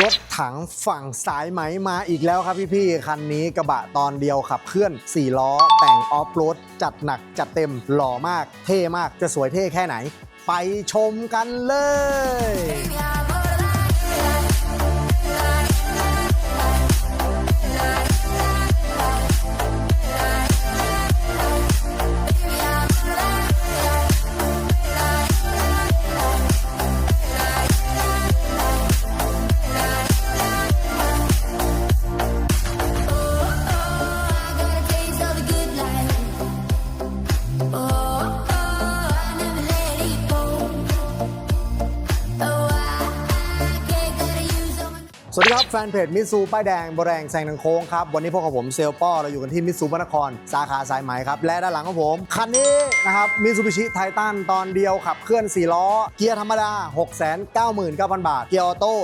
ยกถังฝั่งสายไหมมาอีกแล้วครับพี่ๆ คันนี้กระบะตอนเดียวขับเคลื่อน 4 ล้อ แต่งออฟโรดจัดหนักจัดเต็มหล่อมาก เท่มากจะสวยเท่แค่ไหน ไปชมกันเลย วัสดีครับ แฟนเพจมิสูป้ายแดงบแรงแซงทางโค้งครับ วันนี้พวกกับผมเซลป้อเราอยู่กันที่มิสูพระนคร สาขาสายไหมครับ และด้านหลังของผม คันนี้นะครับมิซูบิชิไททันตอนเดียวขับเคลื่อน 4 ล้อ เกียร์ธรรมดา 699,000 บาท เกียร์ออโต้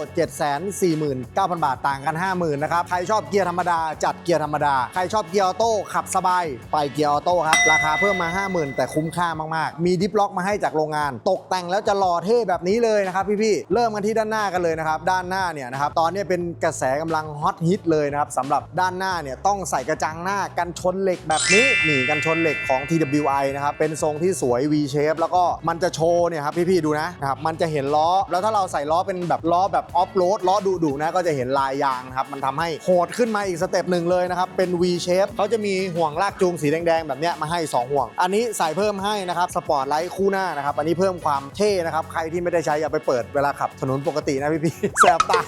749,000 บาทต่างกัน 50,000นะครับใครชอบเกียร์ธรรมดาจัดเกียร์ธรรมดาใครชอบเกียร์ออโต้ขับสบายไปเกียร์ออโต้ครับราคาเพิ่มมา 50,000 แต่คุ้มค่ามากๆ มีดิฟล็อกมาให้จากโรงงาน ตกแต่งแล้วจะหล่อเท่แบบนี้เลยนะครับพี่ๆเริ่มกันที่ด้านหน้ากันเลยนะครับด้านหน้าเนี่ยนะครับตอนนี้เป็นกระแสกำลังฮอตฮิตเลยนะครับสำหรับด้านหน้าเนี่ยต้องใส่กระจังหน้ากันชนเหล็กแบบนี้นี่กันชนเหล็กของ TWI นะครับเป็นทรงที่สวย V shape แล้วก็มันจะโชว์เนี่ยครับพี่ๆดูนะนะครับมันจะเห็นล้อ แล้วถ้าเราใส่ล้อเป็นแบบล้อแบบออฟโรดล้อดุๆนะก็จะเห็นลายยางนะครับมันทำให้โหดขึ้นมาอีกสเต็ปหนึ่งเลยนะครับเป็น V shape เขาจะมีห่วงลากจูงสีแดงๆแบบเนี้ยมาให้สองห่วง อันนี้ใส่เพิ่มให้นะครับสปอร์ตไลท์คู่หน้านะครับอันนี้เพิ่มความเท่นะครับใครที่ไม่ได้ใช้อย่าไปเปิดเวลาขับถนนปกตินะพี่ๆแสบตา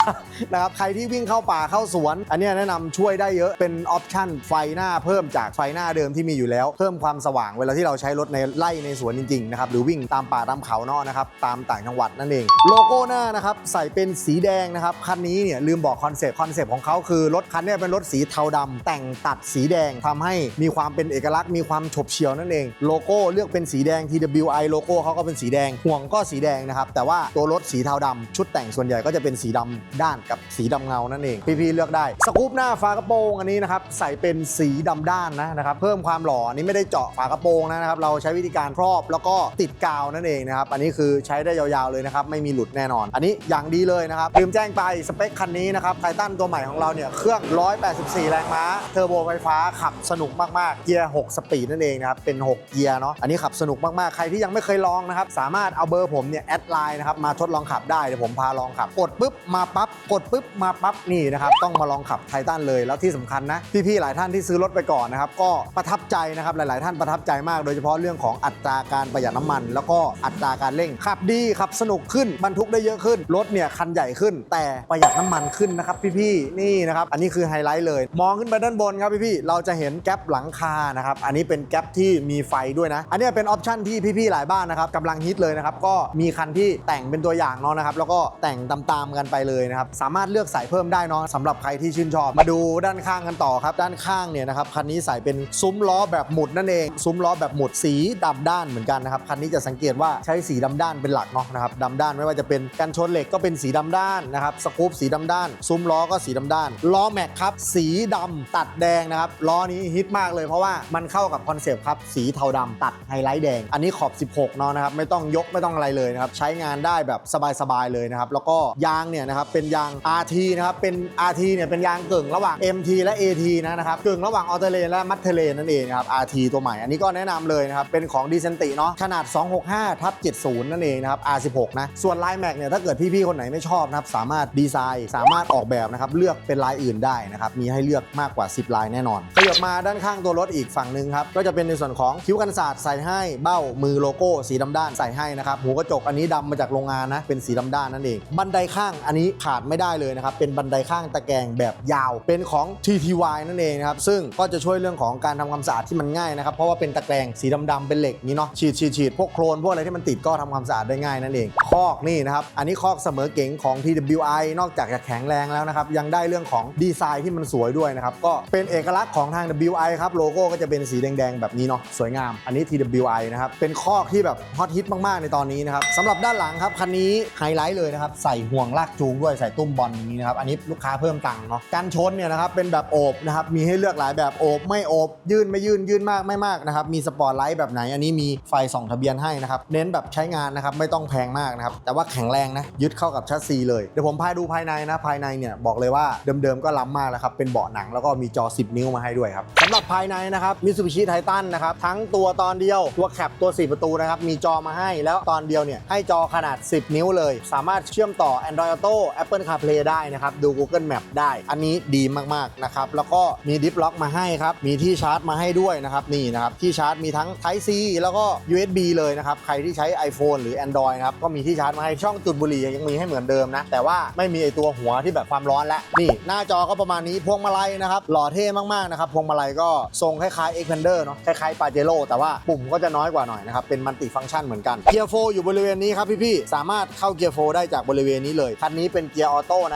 นะครับใครที่วิ่งเข้าป่าเข้าสวน อันนี้แนะนำช่วยได้เยอะเป็นออปชั่นไฟหน้าเพิ่มจากไฟหน้าเดิมที่มีอยู่แล้ว เพิ่มความสว่างเวลาที่เราใช้รถในไล่ในสวนจริงๆนะครับหรือวิ่งตามป่าตามเขาเนอกนะครับตามต่างจังหวัดนั่นเอง โลโก้หน้านะครับใส่เป็นสีแดงนะครับคันนี้เนี่ยลืมบอกคอนเซปต์คอนเซปต์ของเขาคือรถคันนี้เป็นรถสีเทาดำแต่งตัดสีแดงทำให้มีความเป็นเอกลักษณ์มีความฉบเฉียวนั่นเอง โลโก้เลือกเป็นสีแดง TWI โลโก้เขาก็เป็นสีแดงห่วงก็สีแดงนะครับแต่ว่าตัวรถสีเทาดำชุดแต่งส่วนใหญ่ก็จะเป็นสีดำด้านกับสีดำเงานั่นเอง พี่ๆเลือกได้ สกูปหน้าฝากระโปรงอันนี้นะครับใส่เป็นสีดำด้านนะนะครับเพิ่มความหล่ออันนี้ไม่ได้เจาะฝากระโปรงนะครับเราใช้วิธีการครอบแล้วก็ติดกาวนั่นเองนะครับอันนี้คือใช้ได้ยาวๆเลยนะครับไม่มีหลุดแน่นอน อันนี้อย่างดีเลยนะครับลืมแจ้งไปสเปคคันนี้นะครับไททันตัวใหม่ของเราเนี่ยเครื่อง 184 แรงม้าเทอร์โบไฟฟ้าขับสนุกมากๆเกียร์ 6 สปีดนั่นเองนะครับเป็น 6 เกียร์เนาะอันนี้ขับสนุกมากๆ ใครที่ยังไม่เคยลองนะครับสามารถเอาเบอร์ผมเนี่ยแอดไลน์นะครับมาทดลองขับได้เดี๋ยวผมพาลองขับกดปุ๊บมาปั๊บกดปุ๊บมาปั๊บนี่นะครับต้องมาลองขับไททันเลยแล้วที่สำคัญนะพี่ๆหลายท่านที่ซื้อรถไปก่อนนะครับก็ประทับใจนะครับหลาย ๆ ท่านประทับใจมาก โดยเฉพาะเรื่องของอัตราการประหยัดน้ำมัน แล้วก็อัตราการเร่งขับดีขับสนุกขึ้นบรรทุกได้เยอะขึ้นรถเนี่ยคันใหญ่ขึ้น แต่ประหยัดน้ำมันขึ้นนะครับพี่ๆนี่นะครับอันนี้คือไฮไลท์เลย มองขึ้นไปด้านบนครับพี่ๆเราจะเห็นแก๊ปหลังคานะครับอันนี้เป็นแก๊ปที่มีไฟด้วยนะ อันนี้เป็นออปชั่นที่พี่ๆหลายบ้านนะครับกำลังฮิตเลยนะครับก็มีคันที่แต่งเป็นตัวอย่างเนาะนะครับแล้วก็แต่งตามๆกันไปเลยนะครับสามารถเลือกใส่เพิ่มได้เนาะสำหรับใครที่ชื่นชอบ มาดูด้านข้างกันต่อครับ ด้านข้างเนี่ยนะครับคันนี้ใส่เป็นซุ้มล้อแบบหมุดนั่นเอง ซุ้มล้อแบบหมุดสีดำด้านเหมือนกันนะครับคันนี้จะสังเกตว่าใช้สีดำด้านเป็นหลักเนาะนะครับดำด้านไม่ว่าจะเป็นกันชนเหล็กก็เป็นสีดำด้านนะครับสกู๊ปสีดำด้าน ซุ้มล้อก็สีดำด้านล้อแม็กครับสีดำตัดแดงนะครับล้อนี้ฮิตมากเลยเพราะว่ามันเข้ากับคอนเซปต์ครับสีเทาดำตัดไฮไลท์แดง อันนี้ขอบ 16 เนาะนะครับไม่ต้องยกไม่ต้องอะไรเลยนะครับใช้งานได้แบบสบายๆเลยนะครับแล้วก็ยางเนี่ยนะครับเป็นยาง RT นะครับเป็น RT เนี่ยเป็นยางกึ่งระหว่าง MT และ AT นะครับกึ่งระหว่างออเทเลนและมัตเทเลนนั่นเองครับ RT ตัวใหม่ อันนี้ก็แนะนำเลยนะครับเป็นของดีเซนติเนาะขนาด 265ทับ70 นั่นเองนะครับ R16 นะส่วนลายแม็กเนี่ยถ้าเกิดพี่ๆคนไหนไม่ชอบนะครับสามารถดีไซน์ สามารถออกแบบนะครับเลือกเป็นลายอื่นได้นะครับมีให้เลือกมากกว่า 10 ลายแน่นอนขยับมาด้านข้างตัวรถอีกฝั่งหนึ่งครับก็จะเป็นในส่วนของคิ้วกันศาสตร์ใส่ให้เบ้ามือโลโก้สีดำด้านใส่ให้นะครับหูกระจกอันนี้ดำมาจากโรงงานนะเป็นสีดำด้านนั่นเองบันไดข้างอันนี้ขาดไม่ได้เลยนะครับ เป็นบันไดข้างตะแกรงแบบยาว เป็นของ TTY นั่นเองนะครับ ซึ่งก็จะช่วยเรื่องของการทำความสะอาดที่มันง่ายนะครับ เพราะว่าเป็นตะแกรงสีดำๆเป็นเหล็กนี้เนาะ ฉีดฉีดฉีดพวกโครนพวกอะไรที่มันติดก็ทำความสะอาดได้ง่ายนั่นเอง คอกนี่นะครับ อันนี้คอกเสมอเก๋งของ TWI นอกจากจะแข็งแรงแล้วนะครับ ยังได้เรื่องของดีไซน์ที่มันสวยด้วยนะครับ ก็เป็นเอกลักษณ์ของทาง WI ครับ โลโก้ก็จะเป็นสีแดงๆแบบนี้เนาะ สวยงาม อันนี้ TWI นะครับ เป็นคอกที่แบบฮอตฮิตมากๆในตอนนี้นะครับสำหรับด้านหลังครับคันนี้ไฮไลท์เลยนะครับ ใส่ห่วงลากจูงด้วย ใส่ตุ้มบอลนี้นะครับอันนี้ลูกค้าเพิ่มตังค์เนาะกันชนเนี่ยนะครับเป็นแบบโอบนะครับมีให้เลือกหลายแบบโอบไม่โอบยื่นไม่ยื่นยื่นมากไม่มากนะครับมีสปอร์ตไลท์แบบไหนอันนี้มีไฟส่องทะเบียนให้นะครับเน้นแบบใช้งานนะครับไม่ต้องแพงมากนะครับแต่ว่าแข็งแรงนะยึดเข้ากับชัสซีเลยเดี๋ยวผมพาดูภายในนะภายในเนี่ยบอกเลยว่าเดิมๆก็ล้ำมากแล้วครับเป็นเบาะหนังแล้วก็มีจอ 10 นิ้วมาให้ด้วยครับสำหรับภายในนะครับมิ t ซูบิชิไททันนะครับทั้งตัวตอนเดียวตัวแคปตัว 4 ประตูนะครับมีจอมาให้แล้วตอนเดียวเนี่ยให้จอขนาด 10 นิ้วเลย สามารถเชื่อมต่อ Android Auto Apple CarPlay ได้นะครับ ดู Google Map ได้ อันนี้ดีมากๆนะครับแล้วก็มีดิฟล็อกมาให้ครับมีที่ชาร์จมาให้ด้วยนะครับนี่นะครับที่ชาร์จมีทั้ง Type C แล้วก็ USB เลยนะครับใครที่ใช้ iPhone หรือ Android นะครับก็มีที่ชาร์จมาให้ช่องจุดบุหรี่ยังมีให้เหมือนเดิมนะแต่ว่าไม่มีไอตัวหัวที่แบบความร้อนแล้วนี่ หน้าจอก็ประมาณนี้พวงมาลัยนะครับหล่อเท่มากๆนะครับพวงมาลัยก็ทรงคล้ายๆ Xpander เนาะคล้ายๆ Pajero แต่ว่าปุ่มก็จะน้อยกว่าหน่อยนะครับเป็นมัลติฟังก์ชันเหมือนกันเกียร์โฟอยู่บริเวณนี้ครับพี่ๆสามารถเข้าเกียร์โฟได้จากบริเวณนี้เลยคันนี้เป็นเกียร์ออโต้นะ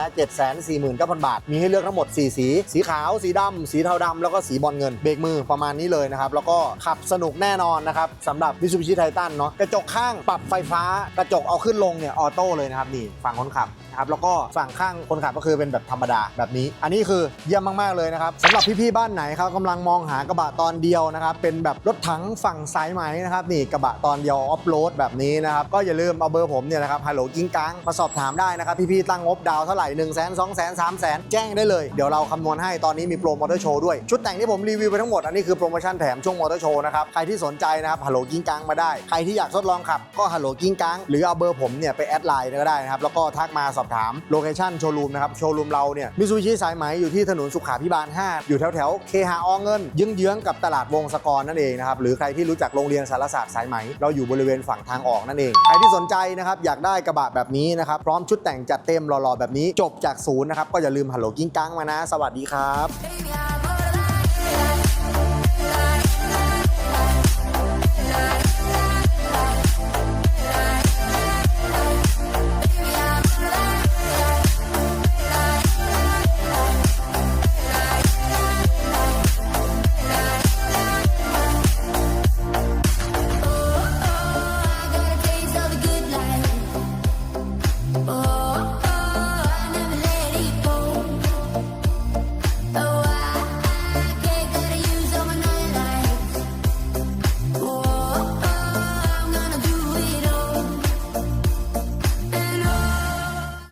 749,000 บาท มีให้เลือกทั้งหมด 4 สี สีขาว สีดำ สีเทาดำแล้วก็สีบอลเงิน เบรกมือประมาณนี้เลยนะครับ แล้วก็ขับสนุกแน่นอนนะครับสำหรับ Mitsubishi Titan เนาะกระจกข้างปรับไฟฟ้ากระจกเอาขึ้นลงเนี่ยออโต้เลยนะครับนี่ฝั่งคนขับนะครับแล้วก็ฝั่งข้างคนขับก็คือเป็นแบบธรรมดาแบบนี้ อันนี้คือเยี่ยมมากๆเลยนะครับสำหรับพี่ๆบ้านไหนครับกำลังมองหากระบะตอนเดียวนะครับเป็นแบบรถถังฝั่งสายไหมนะครับนี่กระบะตอนเดียวออฟโรดแบบนี้นะครับก็อย่าลืมเอาเบอร์ผมเนี่ยนะครับฮัลโหลกิ้งกังมาสอบถามได้นะครับพี่ๆตั้งงบดาวเท่าไหร่1 0 0 0 0 0 2 0 0 0 0 3 0 0 0 แจ้งได้เลย เดี๋ยวเราคำนวณให้ตอนนี้มีโปรมอเตอร์โชว์ด้วย ชุดแต่งที่ผมรีวิวไปทั้งหมด อันนี้คือโปรโมชั่นแถมช่วงมอเตอร์โชว์นะครับ ใครที่สนใจนะครับฮัลโหลกิ้งกังมาได้ ใครที่อยากทดลองขับก็ฮัลโหลกิ้งกังหรือเอาเบอร์ผมเนี่ยไปแอดไลน์ก็ได้นะครับแล้วก็ทักมาสอบถามโลเคชั่นโชว์รูมนะครับโชว์รูมเราเนี่ยมิซูบิชิสายไหมอยู่ที่ถนนสุขาพิบาล 5 อยู่แถวแถวเคหาอเงินยึงเยื้องๆกับตลาดวงศกรนั่นเองนะครับหรือใครที่รู้จักโรงเรียนสารศาสตร์สายไหม เราอยู่บริเวณฝั่งทางออกนั่นเอง ใครที่สนใจนะครับอยากได้กระบะแบบนี้นะครับพร้อมชุดแต่งจัดเต็มหล่อๆแบบนี้จบจากศูนย์นะครับ ก็อย่าลืมฮัลโหลกิ้งกังมานะ สวัสดีครับ